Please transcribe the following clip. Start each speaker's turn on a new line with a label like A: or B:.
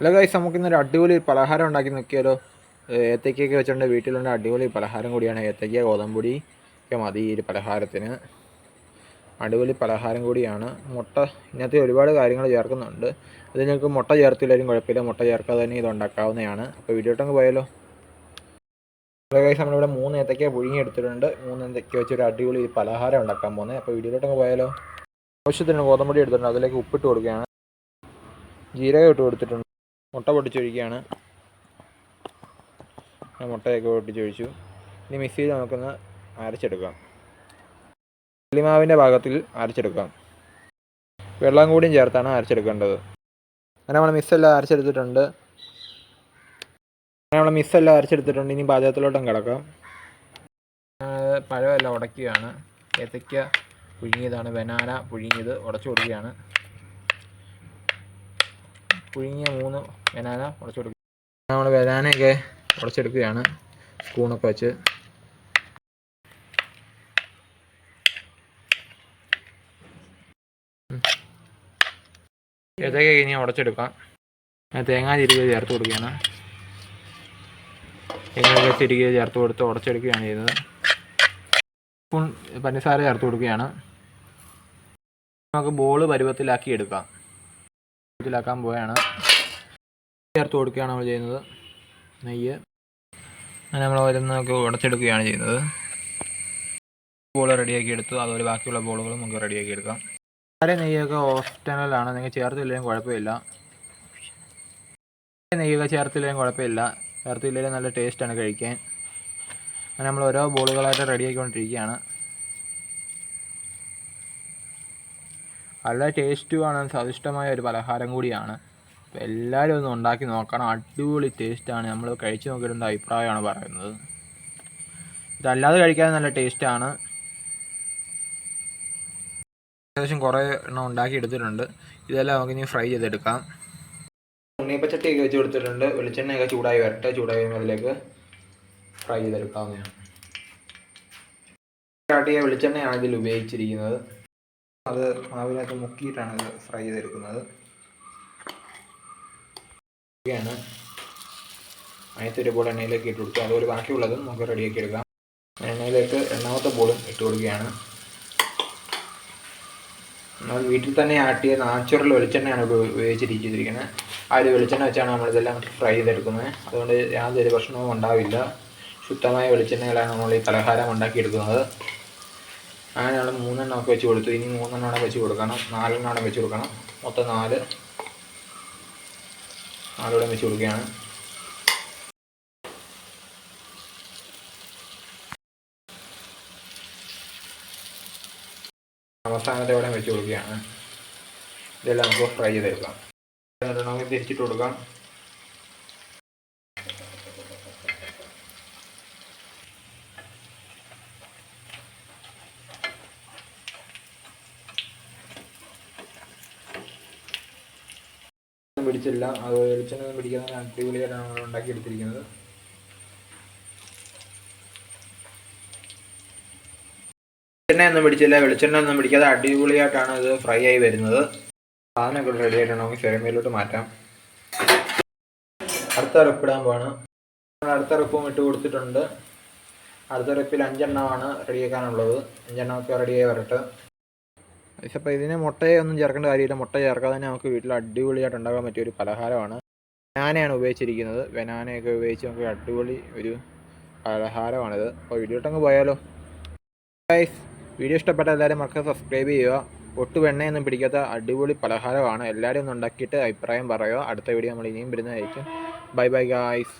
A: Hello guys നമുക്ക് ഇന്നൊരു അടിപൊളി പലഹാരം ഉണ്ടാക്കി നോക്കിയാലോ. ഏത്തയ്ക്കൊക്കെ വെച്ചുകൊണ്ട് വീട്ടിലുള്ള അടിപൊളി പലഹാരം കൂടിയാണ് ഏത്തയ്ക്ക ഗോതമ്പൊടി ഒക്കെ മതി ഈ ഒരു പലഹാരത്തിന്. അടിപൊളി പലഹാരം കൂടിയാണ്. മുട്ട ഇതിനകത്ത് ഒരുപാട് കാര്യങ്ങൾ ചേർക്കുന്നുണ്ട്. അത് നിങ്ങൾക്ക് മുട്ട ചേർത്തില്ലെങ്കിലും കുഴപ്പമില്ല. മുട്ട ചേർക്കാതെ തന്നെ ഇത് ഉണ്ടാക്കാവുന്നതാണ്. അപ്പോൾ വീഡിയോട്ടങ്ങ് പോയാലോ. ഹലോ ഗൈസ് നമ്മളിവിടെ മൂന്ന് ഏത്തയ്ക്ക പുഴുങ്ങി എടുത്തിട്ടുണ്ട് മൂന്ന് ഏത്തയ്ക്ക വെച്ചൊരു അടിപൊളി പലഹാരം ഉണ്ടാക്കാൻ പോകുന്നത്. അപ്പോൾ വീഡിയോട്ടങ്ങ് പോയാലോ. ആവശ്യത്തിന് ഗോതമ്പൊടി എടുത്തിട്ടുണ്ട്. അതിലേക്ക് ഉപ്പിട്ട് കൊടുക്കുകയാണ്. ജീരക ഇട്ട് കൊടുത്തിട്ടുണ്ട്. മുട്ട പൊട്ടിച്ചൊഴിക്കുകയാണ്. മുട്ടയൊക്കെ പൊട്ടിച്ചൊഴിച്ചു. ഇനി മിക്സിയിൽ നമുക്കൊന്ന് അരച്ചെടുക്കാം. പുളിമാവിന്റെ ഭാഗത്തിൽ അരച്ചെടുക്കാം. വെള്ളം കൂടിയും ചേർത്താണ് അരച്ചെടുക്കേണ്ടത്. അങ്ങനെ നമ്മൾ മിസ്സെല്ലാം അരച്ചെടുത്തിട്ടുണ്ട്. അങ്ങനെ നമ്മൾ മിസ്സെല്ലാം അരച്ചെടുത്തിട്ടുണ്ട്. ഇനി പാചകത്തിലോട്ടും കിടക്കാം. പഴമെല്ലാം ഉടയ്ക്കുകയാണ് ഏത്തയ്ക്ക പുഴുങ്ങിയതാണ്. ബനാന പുഴുങ്ങിയത് ഉടച്ചു കൊടുക്കുകയാണ്. പുഴുങ്ങിയ മൂന്ന് ബനാന ഉടച്ചെടുക്കുക നമ്മൾ ബനാനയൊക്കെ ഉടച്ചെടുക്കുകയാണ് സ്പൂണൊക്കെ വെച്ച്. ഏതൊക്കെ ഇനി ഉടച്ചെടുക്കാം. തേങ്ങാ ചിരികെ ചേർത്ത് കൊടുക്കുകയാണ്. തേങ്ങയൊക്കെ ചിരികെ ചേർത്ത് കൊടുത്ത് ഉടച്ചെടുക്കുകയാണ് ചെയ്യുന്നത് സ്പൂൺ പഞ്ചസാര ചേർത്ത് കൊടുക്കുകയാണ്. നമുക്ക് ബോൾ പരുവത്തിലാക്കി എടുക്കാം. പരുവത്തിലാക്കാൻ പോവുകയാണ്. ചേർത്ത് കൊടുക്കുകയാണ് നമ്മൾ ചെയ്യുന്നത്. നെയ്യ്. അങ്ങനെ നമ്മൾ ഓരോന്നൊക്കെ ഉടച്ചെടുക്കുകയാണ് ചെയ്യുന്നത്. ബോൾ റെഡിയാക്കി എടുത്തു. അതുപോലെ ബാക്കിയുള്ള ബോളുകളും നമുക്ക് റെഡിയാക്കി എടുക്കാം. വളരെ നെയ്യൊക്കെ ഓപ്ഷണലാണ് നിങ്ങൾ ചേർത്തില്ലെങ്കിലും കുഴപ്പമില്ല. നെയ്യൊക്കെ ചേർത്തില്ലെങ്കിലും കുഴപ്പമില്ല. ചേർത്തില്ലെങ്കിലും നല്ല ടേസ്റ്റാണ് കഴിക്കാൻ. അങ്ങനെ നമ്മൾ ഓരോ ബോളുകളായിട്ട് റെഡിയാക്കിക്കൊണ്ടിരിക്കുകയാണ്. വളരെ ടേസ്റ്റുമാണ് സ്വാദിഷ്ടമായ ഒരു പലഹാരം കൂടിയാണ്. അപ്പോൾ എല്ലാവരും ഒന്ന് ഉണ്ടാക്കി നോക്കണം. അടിപൊളി ടേസ്റ്റാണ് നമ്മൾ കഴിച്ചു നോക്കിയിട്ടുണ്ട് അഭിപ്രായമാണ് പറയുന്നത്. ഇതല്ലാതെ കഴിക്കാൻ നല്ല ടേസ്റ്റാണ് ഏകദേശം കുറേ എണ്ണം ഉണ്ടാക്കി എടുത്തിട്ടുണ്ട്. ഇതെല്ലാം നമുക്ക് ഇനി ഫ്രൈ ചെയ്തെടുക്കാം. ഉണ്ണിയപ്പച്ചട്ടിയൊക്കെ വെച്ച് കൊടുത്തിട്ടുണ്ട്. വെളിച്ചെണ്ണയൊക്കെ ചൂടായി വരട്ടെ. ചൂടായി അതിലേക്ക് ഫ്രൈ ചെയ്തെടുക്കാവുന്നതാണ്. കാട്ടിയ വെളിച്ചെണ്ണയാണ് ഇതിൽ ഉപയോഗിച്ചിരിക്കുന്നത്. അത് മാവിനകത്ത് മുക്കിയിട്ടാണ് ഇത് ഫ്രൈ ചെയ്തെടുക്കുന്നത്. ാണ് അതിനകത്ത് ഒരു ബോൾ എണ്ണയിലേക്ക് ഇട്ട് കൊടുത്തു. അതുപോലെ ബാക്കിയുള്ളതും നമുക്ക് റെഡിയാക്കി എടുക്കാം. എണ്ണയിലേക്ക് എണ്ണാമത്തെ ബോളും ഇട്ട് കൊടുക്കുകയാണ്. നമ്മൾ വീട്ടിൽ തന്നെ ആട്ടിയ നാച്ചുറൽ വെളിച്ചെണ്ണയാണ് ഉപ- ഉപയോഗിച്ചിരിക്കുന്നത്. ആ ഒരു വെളിച്ചെണ്ണ വെച്ചാണ് നമ്മളിതെല്ലാം ഫ്രൈ ചെയ്തെടുക്കുന്നത്. അതുകൊണ്ട് യാതൊരു പ്രശ്നവും ഉണ്ടാവില്ല. ശുദ്ധമായ വെളിച്ചെണ്ണകളാണ് നമ്മൾ ഈ പലഹാരം ഉണ്ടാക്കിയെടുക്കുന്നത്. അങ്ങനെ മൂന്നെണ്ണം മൂന്നെണ്ണമൊക്കെ വെച്ച് കൊടുത്തു. ഇനി മൂന്നെണ്ണം വെച്ച് കൊടുക്കണം. നാലെണ്ണം വെച്ച് കൊടുക്കണം. മൊത്തം നാല് നാലോടെ വെച്ച് കൊടുക്കുകയാണ്. അവസാനത്തെ ഇവിടെ വെച്ച് കൊടുക്കുകയാണ്. ഇതെല്ലാം നമുക്ക് ഫ്രൈ ചെയ്തെടുക്കാം. തിരിച്ചിട്ട് കൊടുക്കാം. പിടിച്ചില്ല അത് വെളിച്ചെണ്ണ പിടിക്കാതെ അടിപൊളിയായിട്ടാണ് നമ്മൾ ഉണ്ടാക്കിയെടുത്തിരിക്കുന്നത്. വെളിച്ചെണ്ണ ഒന്നും പിടിച്ചില്ല. വെളിച്ചെണ്ണ ഒന്നും പിടിക്കാതെ അടിപൊളിയായിട്ടാണ് ഇത് ഫ്രൈ ആയി വരുന്നത്. സാധനമൊക്കെ റെഡി ആയിട്ടാണ് നമുക്ക് ചെറുമയിലോട്ട് മാറ്റാം. അടുത്ത റെപ്പിടാൻ പോവാണ്. അടുത്ത റെപ്പും ഇട്ട് കൊടുത്തിട്ടുണ്ട്. അടുത്ത റെപ്പിൽ അഞ്ചെണ്ണമാണ് റെഡിയാക്കാനുള്ളത് അഞ്ചെണ്ണമൊക്കെ റെഡിയായി വരട്ടെ. അപ്പോൾ ഇതിന് മുട്ടയൊന്നും ചേർക്കേണ്ട കാര്യമില്ല. മുട്ട ചേർക്കാതെ തന്നെ നമുക്ക് വീട്ടിൽ അടിപൊളിയായിട്ട് ഉണ്ടാക്കാൻ പറ്റിയ ഒരു പലഹാരമാണ്. ബനാനയാണ് ഉപയോഗിച്ചിരിക്കുന്നത്. ബനാനയൊക്കെ ഉപയോഗിച്ച് നമുക്ക് അടിപൊളി ഒരു പലഹാരമാണിത്. അപ്പോൾ വീഡിയോട്ടങ്ങ് പോയാലോ? ഗൈസ് വീഡിയോ ഇഷ്ടപ്പെട്ട എല്ലാവരും മക്കൾ സബ്സ്ക്രൈബ് ചെയ്യുക. ഒട്ടു വെണ്ണയൊന്നും പിടിക്കാത്ത അടിപൊളി പലഹാരമാണ്. എല്ലാവരും ഒന്ന് ഉണ്ടാക്കിയിട്ട് അഭിപ്രായം പറയുക. അടുത്ത വീഡിയോ നമ്മൾ ഇനിയും വരുന്നതായിരിക്കും. Bye bye guys